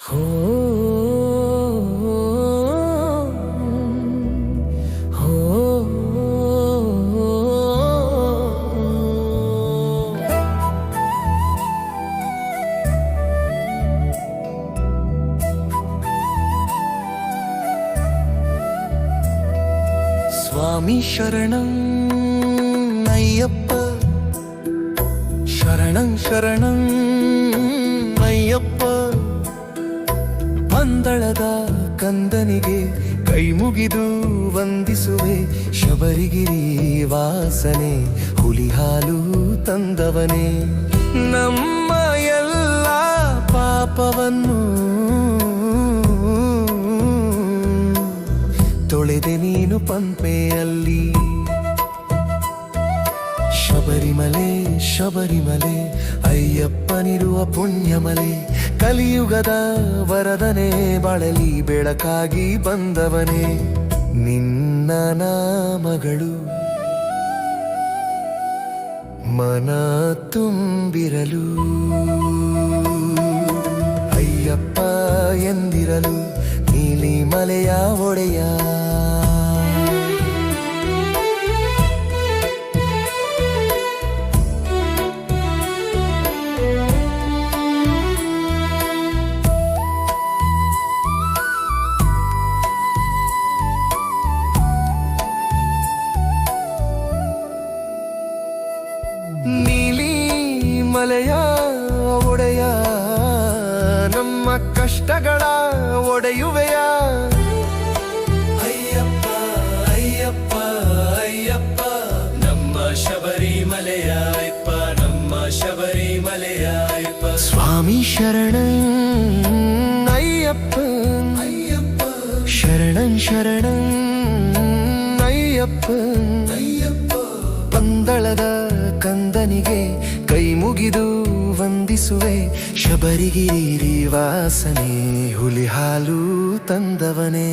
சுவாமி சரணம் ஐயப்ப. சரணம் சரணம் ஐயப்பா. ಪಂದಳದ ಕಂದನಿಗೆ ಕೈ ಮುಗಿದು ವಂದಿಸುವೆ ಶಬರಿಗಿರಿ ವಾಸನೆ, ಹುಲಿ ಹಾಲು ತಂದವನೇ. ನಮ್ಮ ಎಲ್ಲ ಪಾಪವನ್ನು ತೊಳೆದೆ ನೀನು ಪಂಪೆಯಲ್ಲಿ. ಶಬರಿಮಲೆ ಶಬರಿಮಲೆ, ಅಯ್ಯಪ್ಪನಿರುವ ಪುಣ್ಯಮಲೆ. ಕಲಿಯುಗದ ವರದನೆ, ಬಳಲಿ ಬೆಳಕಾಗಿ ಬಂದವನೇ. ನಿನ್ನ ನಾಮಗಳು ಮನ ತುಂಬಿರಲು. ಅಯ್ಯಪ್ಪ ಎಂದಿರಲು ನೀಲಿ ಮಲೆಯ ಒಡೆಯ. ನೀಲಿ ಮಲೆಯ ಒಡೆಯ ನಮ್ಮ ಕಷ್ಟಗಳ ಒಡೆಯುವೆಯ ಅಯ್ಯಪ್ಪ ಅಯ್ಯಪ್ಪ ಅಯ್ಯಪ್ಪ ನಮ್ಮ ಶಬರಿಮಲೆಯ ಅಯ್ಯಪ್ಪ ನಮ್ಮ ಶಬರಿಮಲೆಯ ಅಯ್ಯಪ್ಪ ಸ್ವಾಮಿ ಶರಣ ಅಯ್ಯಪ್ಪ ಅಯ್ಯಪ್ಪ ಶರಣಂ ಶರಣಂ ಅಯ್ಯಪ್ಪ ಅಯ್ಯಪ್ಪ ಪಂದಳದ ಕಂದನಿಗೆ ಕೈ ಮುಗಿದು ವಂದಿಸುವೆ ಶಬರಿಗಿರಿ ವಾಸನೆ ಹುಲಿ ಹಾಲು ತಂದವನೇ.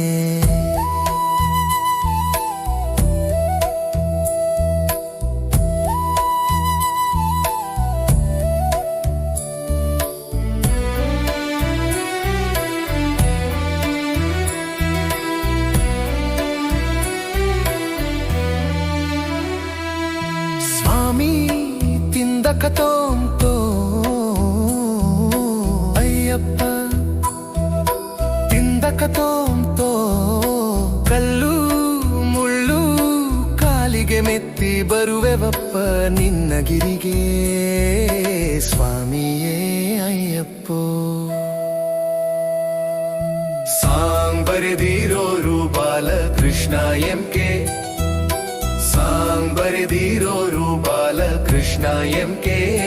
ಅಯ್ಯಪ್ಪ ತಿಂದಕ ತೋಂತೋ ಕಲ್ಲು, ಮುಳ್ಳು, ಕಾಲಿಗೆ ಮೆತ್ತಿ ಬರುವೆವಪ್ಪ ನಿನ್ನ ಗಿರಿಗೆ. ಸ್ವಾಮಿಯೇ ಅಯ್ಯಪ್ಪೋ. ಸಾಂಗ್ ಬರೆದಿರೋರು ಬಾಲಕೃಷ್ಣ ಎಂಕೆ ಸಾಂಗ್ ಬರೆದಿರೋರು đời em kia